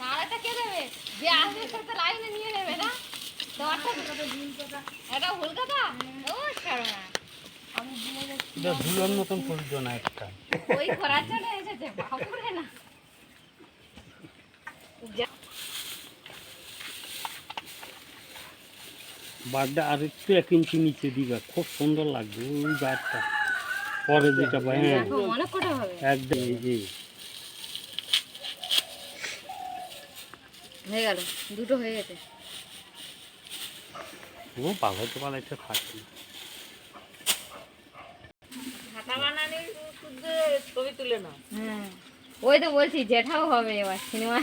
তাহলে কে দেবে? যে আসবে সে লাইনে নিয়ে নেবে না। এটা ভুল কথা? ও ছাড়ো এটা ধুলোর মতন পড়ল না একটা। ওই করার জন্য এসেছে বাপুরে না। বারটা আর একটু এক ইঞ্চি নিচে দিবা খুব সুন্দর লাগবে ওই বারটা। পরে যেটা হ্যাঁ একদম এই যে হয়ে গেল দুটো হয়ে গেছে। ও। হ্যাঁ ওই তো বলছি জেঠাও হবে এবার সিনেমা।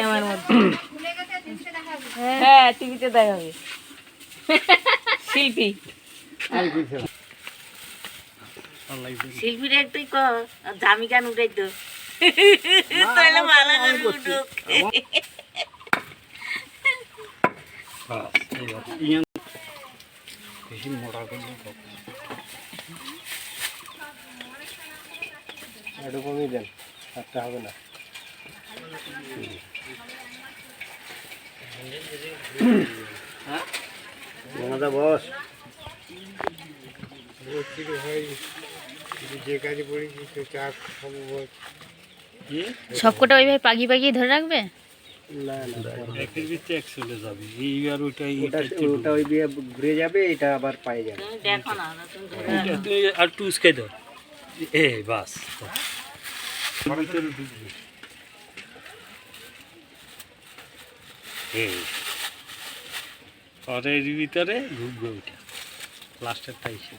আমার মধ্যে। হ্যাঁ টিভিতে দেখাবে শিল্পী। শিল্পীর একটুই আর দামি গান উঠাই তো তাহলে মালা বেশি মোটা করলে না। এরকমই দেন একটা হবে না। মমতা বস। যে কাজে পড়েছি তো চা খাব বস সবকটা ওইভাবে পাগি পাগিয়ে ধরে রাখবে? না না একের ভিতরে এক চলে যাবে এইবার ওইটাই ওটা এটা ওটা ওই দিয়ে ঘুরে যাবে এটা আবার পায়ে যাবে। তুমি দেখো না তুই আর টু উস্কাই দাও এ বাস ওর ভিতরে ঢুকবে। এই। আর ওইটা। লাস্টেরটা এসে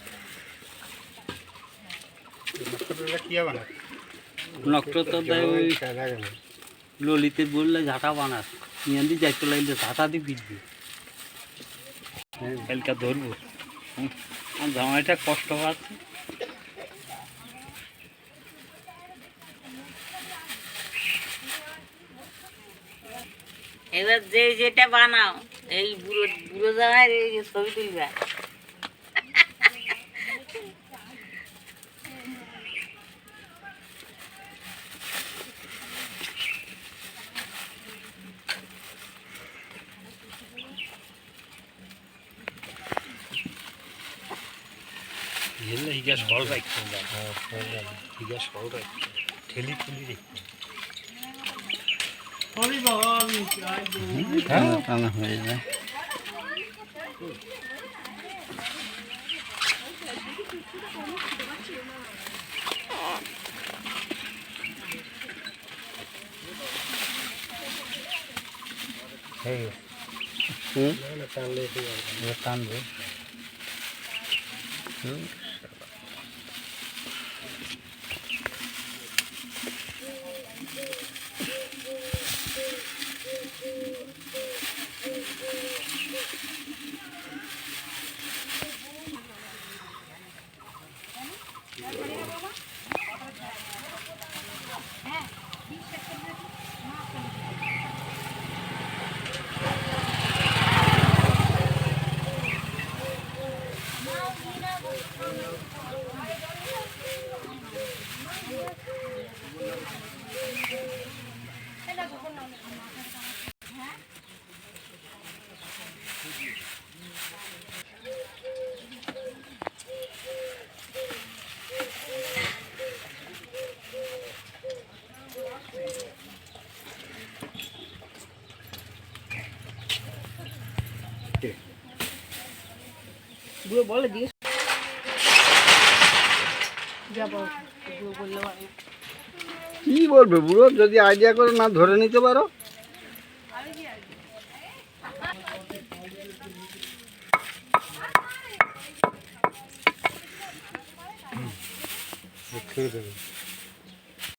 কি হবে না নষ্ট তো দেয় ওই ললিতে বললে ঝাঁটা বানাস। ইয়ান্দি যাইতে লাগলে ঝাঁটা দিয়ে পিটবে কালকা ধরবো। হুম, আমার জামাইটা কষ্ট পাচ্ছে। এবার যে যেটা বানাও এই বুড়ো বুড়ো জামাই ছবি তুলবে। এলে হিগা সল রাখতে হবে। হিগা সল রাখতে হবে। ঠেলি ঠেলি রাখতে হবে। হ্যাঁ, টানা হয়ে যায়। হুম? এবার টানবে। বুড়ো বলে দিয়ে যাব বুড়ো বলল আমি কি বলবে বুড়ো? যদি আইডিয়া করে না ধরে নিতে পারো। খেয়ে দেবে